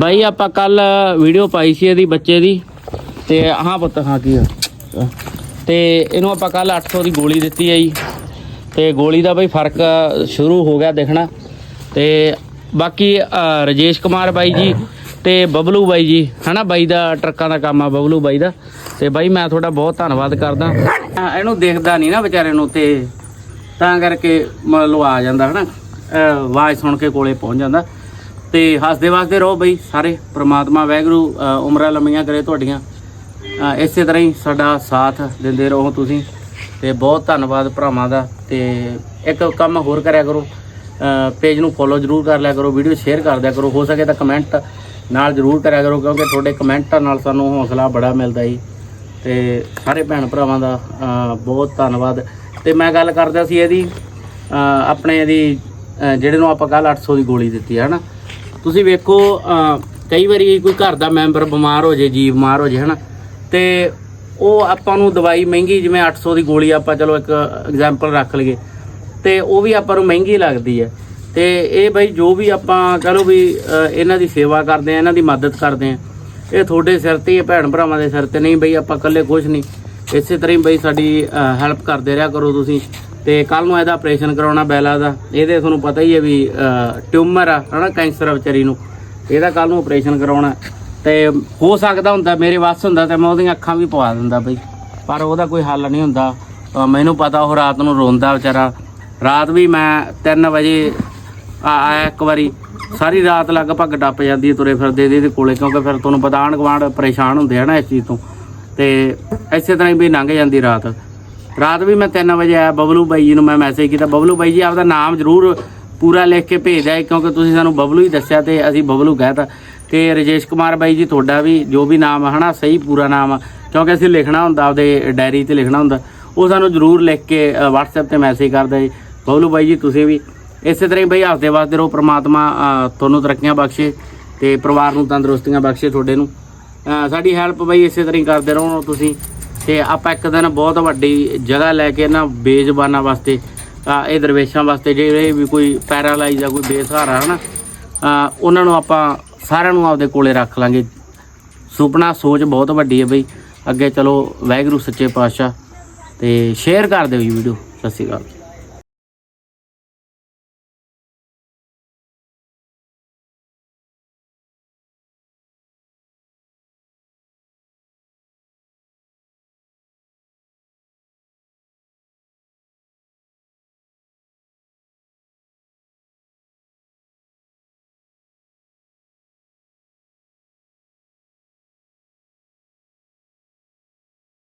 ਬਾਈ ਆਪਾਂ ਕੱਲ ਵੀਡੀਓ ਪਾਈ ਸੀ ਇਹਦੀ ਬੱਚੇ ਦੀ। ਤੇ ਹਾਂ ਪੁੱਤ ਹਾਂ ਕੀ ਆ। ਤੇ ਇਹਨੂੰ ਆਪਾਂ ਕੱਲ 800 ਦੀ ਗੋਲੀ ਦਿੱਤੀ ਹੈ ਜੀ। ਤੇ ਗੋਲੀ ਦਾ ਬਈ ਫ਼ਰਕ ਸ਼ੁਰੂ ਹੋ ਗਿਆ ਦੇਖਣਾ। ਤੇ ਬਾਕੀ ਅ, ਰਜੇਸ਼ ਕੁਮਾਰ ਬਾਈ ਜੀ ਤੇ ਬਬਲੂ ਬਾਈ ਜੀ ਹਨਾ ਬਾਈ ਦਾ ਟਰੱਕਾਂ ਦਾ ਕੰਮ ਆ ਬਬਲੂ ਬਾਈ ਦਾ। ਤੇ ਬਾਈ ਮੈਂ ਤੁਹਾਡਾ ਬਹੁਤ ਧੰਨਵਾਦ ਕਰਦਾ। ਇਹਨੂੰ ਦੇਖਦਾ ਨਹੀਂ ਨਾ ਵਿਚਾਰੇ ਨੂੰ ਤੇ ਤਾਂ ਕਰਕੇ ਮਤਲਬ ਆ ਜਾਂਦਾ ਹਨਾ। ਅਹ ਆਵਾਜ਼ ਸੁਣ ਕੇ ਕੋਲੇ ਪਹੁੰਚ ਜਾਂਦਾ। ਤੇ ਹੱਸਦੇ ਵਾਸਤੇ ਰਹੋ ਬਈ, ਸਾਰੇ ਪ੍ਰਮਾਤਮਾ ਵੈਗਰੂ ਉਮਰਾਂ ਲੰਮੀਆਂ ਕਰੇ ਤੁਹਾਡੀਆਂ। ਇਸੇ ਤਰ੍ਹਾਂ ਹੀ ਸਾਡਾ ਸਾਥ ਦਿੰਦੇ ਰਹੋ ਤੁਸੀਂ ਤੇ ਬਹੁਤ ਧੰਨਵਾਦ ਭਰਾਵਾਂ ਦਾ ਤੇ ਇੱਕ ਕੰਮ ਹੋਰ ਕਰਿਆ ਕਰੋ। ਪੇਜ ਨੂੰ ਫੋਲੋ ਜਰੂਰ ਕਰ ਲਿਆ ਕਰੋ ਵੀਡੀਓ ਸ਼ੇਅਰ ਕਰ ਦਿਆ ਕਰੋ, ਹੋ ਸਕੇ ਤਾਂ ਕਮੈਂਟ ਨਾਲ ਜਰੂਰ ਕਰਿਆ ਕਰੋ ਕਿਉਂਕਿ ਤੁਹਾਡੇ ਕਮੈਂਟਾਂ ਨਾਲ ਸਾਨੂੰ ਹੌਸਲਾ ਬੜਾ ਮਿਲਦਾ ਜੀ। ਤੇ ਸਾਰੇ ਭੈਣ ਭਰਾਵਾਂ ਦਾ ਬਹੁਤ ਧੰਨਵਾਦ। ਤੇ ਮੈਂ ਗੱਲ ਕਰਦਾ ਸੀ ਇਹਦੀ ਆਪਣੇ ਇਹਦੀ ਜਿਹੜੇ ਨੂੰ ਆਪਾਂ ਕੱਲ 800 ਦੀ ਗੋਲੀ ਦਿੱਤੀ ਹੈ ਹਨਾ? ਤੁਸੀਂ ਵੇਖੋ ਕਈ ਵਾਰੀ ਕੋਈ ਘਰ ਦਾ ਮੈਂਬਰ ਬਿਮਾਰ ਹੋ ਜੇ ਜੀ ਬਿਮਾਰ ਹੋ ਜੇ, ਹਨਾ? ਤੇ ਉਹ ਆਪਾਂ ਨੂੰ ਦਵਾਈ ਮਹਿੰਗੀ, ਜਿਵੇਂ 800 ਦੀ ਗੋਲੀ ਆਪਾਂ ਚਲੋ ਇੱਕ ਐਗਜ਼ਾਮਪਲ ਰੱਖ ਲਈਏ, ਤੇ ਉਹ ਵੀ ਆਪਾਂ ਨੂੰ ਮਹਿੰਗੀ ਲੱਗਦੀ ਹੈ ਤੇ ਇਹ ਬਈ ਜੋ ਵੀ ਆਪਾਂ ਕਹ ਲਓ ਵੀ ਇਹਨਾਂ ਦੀ ਸੇਵਾ ਕਰਦੇ ਆ, ਇਹਨਾਂ ਦੀ ਮਦਦ ਕਰਦੇ ਆ, ਇਹ ਤੁਹਾਡੇ ਸਿਰ ਤੇ ਹੀ ਭੈਣ ਭਰਾਵਾਂ ਦੇ ਸਿਰ ਤੇ ਨਹੀਂ ਬਈ ਆਪਾਂ ਇਕੱਲੇ ਕੁਝ ਨਹੀਂ। ਇਸੇ ਤਰ੍ਹਾਂ ਹੀ ਬਈ ਸਾਡੀ ਹੈਲਪ ਕਰਦੇ ਰਿਹਾ ਕਰੋ ਤੁਸੀਂ। ਤੇ ਕੱਲ ਨੂੰ ਇਹਦਾ ਆਪਰੇਸ਼ਨ ਕਰਾਉਣਾ ਬੈਲਾ ਦਾ। ਇਹਦੇ ਤੁਹਾਨੂੰ ਪਤਾ ਹੀ ਹੈ ਵੀ ਟਿਊਮਰ ਆ, ਹਨਾ ਕੈਂਸਰ ਆ ਵਿਚਾਰੀ ਨੂੰ। ਇਹਦਾ ਕੱਲ ਨੂੰ ਆਪਰੇਸ਼ਨ ਕਰਾਉਣਾ। ਤੇ ਹੋ ਸਕਦਾ ਹੁੰਦਾ, ਮੇਰੇ ਵੱਸ ਹੁੰਦਾ ਤੇ ਮੈਂ ਉਹਦੀਆਂ ਅੱਖਾਂ ਵੀ ਪਵਾ ਦਿੰਦਾ ਬਈ। ਪਰ ਉਹਦਾ ਕੋਈ ਹੱਲ ਨਹੀਂ ਹੁੰਦਾ। ਮੈਨੂੰ ਪਤਾ ਉਹ ਰਾਤ ਨੂੰ ਰੋਂਦਾ ਵਿਚਾਰਾ। ਰਾਤ ਵੀ ਮੈਂ 3 ਵਜੇ ਆਇਆ ਇੱਕ ਵਾਰੀ। ਸਾਰੀ ਰਾਤ ਲਗਭਗ ਡੱਪ ਜਾਂਦੀ ਤੁਰੇ ਫਿਰਦੇ ਇਹਦੇ ਦੇ ਕੋਲੇ, ਕਿਉਂਕਿ ਫਿਰ ਤੁਹਾਨੂੰ ਪਤਾ ਆਂਢ ਗੁਆਂਢ ਪਰੇਸ਼ਾਨ ਹੁੰਦੇ ਆ ਨਾ ਇਸ ਚੀਜ਼ ਤੋਂ। ਤੇ ਇਸੇ ਤਰ੍ਹਾਂ ਹੀ ਵੀ ਲੰਘ ਜਾਂਦੀ ਰਾਤ। ਰਾਤ ਵੀ ਮੈਂ 3 ਵਜੇ ਆਇਆ ਬਬਲੂ ਬਾਈ ਜੀ ਨੂੰ ਮੈਂ ਮੈਸੇਜ ਕੀਤਾ। ਬਬਲੂ ਬਾਈ ਜੀ ਆਪਦਾ ਨਾਮ ਜ਼ਰੂਰ ਪੂਰਾ ਲਿਖ ਕੇ ਭੇਜ ਦਿਆ ਕਿਉਂਕਿ ਤੁਸੀਂ ਸਾਨੂੰ ਬਬਲੂ ਹੀ ਦੱਸਿਆ ਤੇ ਅਸੀਂ ਬਬਲੂ ਕਹਿਤਾ। ਤੇ ਰਜੇਸ਼ ਕੁਮਾਰ ਬਾਈ ਜੀ ਤੁਹਾਡਾ ਵੀ ਜੋ ਵੀ ਨਾਮ ਆ ਹਨਾ ਸਹੀ ਪੂਰਾ ਨਾਮ ਆ। ਕਿਉਂਕਿ ਅਸੀਂ ਲਿਖਣਾ ਹੁੰਦਾ ਆਪਦੇ ਡਾਇਰੀ ਤੇ ਲਿਖਣਾ ਹੁੰਦਾ। ਉਹ ਸਾਨੂੰ ਜ਼ਰੂਰ ਲਿਖ ਕੇ ਅ, WhatsApp ਤੇ ਮੈਸੇਜ ਕਰਦਾ ਜੀ। ਬਬਲੂ ਬਾਈ ਜੀ ਤੁਸੀਂ ਵੀ ਇਸੇ ਤਰ੍ਹਾਂ ਹੀ ਬਈ ਹੱਸਦੇ ਵਾਸਤੇ ਰਹੋ ਪ੍ਰਮਾਤਮਾ ਤੁਹਾਨੂੰ ਤਰੱਕੀਆਂ ਬਖਸ਼ੇ ਤੇ ਪਰਿਵਾਰ ਨੂੰ ਤੰਦਰੁਸਤੀਆਂ ਬਖਸ਼ੇ ਤੁਹਾਡੇ ਨੂੰ। ਸਾਡੀ ਹੈਲਪ ਬਈ ਇਸੇ ਤਰ੍ਹਾਂ ਹੀ ਕਰਦੇ ਰਹੋ ਤੁਸੀਂ। ਤੇ ਆਪਾਂ ਇੱਕ ਦਿਨ ਬਹੁਤ ਵੱਡੀ ਜਗ੍ਹਾ ਲੈ ਕੇ ਨਾ ਬੇਜ਼ਬਾਨਾਂ ਵਾਸਤੇ ਇਹ ਦਰਵੇਸ਼ਾਂ ਵਾਸਤੇ ਜਿਹੜੇ ਵੀ ਕੋਈ ਪੈਰਾਲਾਈਜ਼ ਆ ਕੋਈ ਬੇਸਹਾਰਾ ਹਨਾ ਉਹਨਾਂ ਨੂੰ ਆਪਾਂ ਸਾਰਿਆਂ ਨੂੰ ਆਪਦੇ ਕੋਲੇ ਰੱਖ ਲਾਂਗੇ। ਸੁਪਨਾ, ਸੋਚ ਬਹੁਤ ਵੱਡੀ ਹੈ ਬਈ। ਅੱਗੇ ਚਲੋ ਵਾਹਿਗੁਰੂ, ਸੱਚੇ ਪਾਤਸ਼ਾਹ। ਤੇ ਸ਼ੇਅਰ ਕਰ ਦਿਓ ਜੀ ਵੀਡੀਓ ਸਤਿ ਸ਼੍ਰੀ ਅਕਾਲ।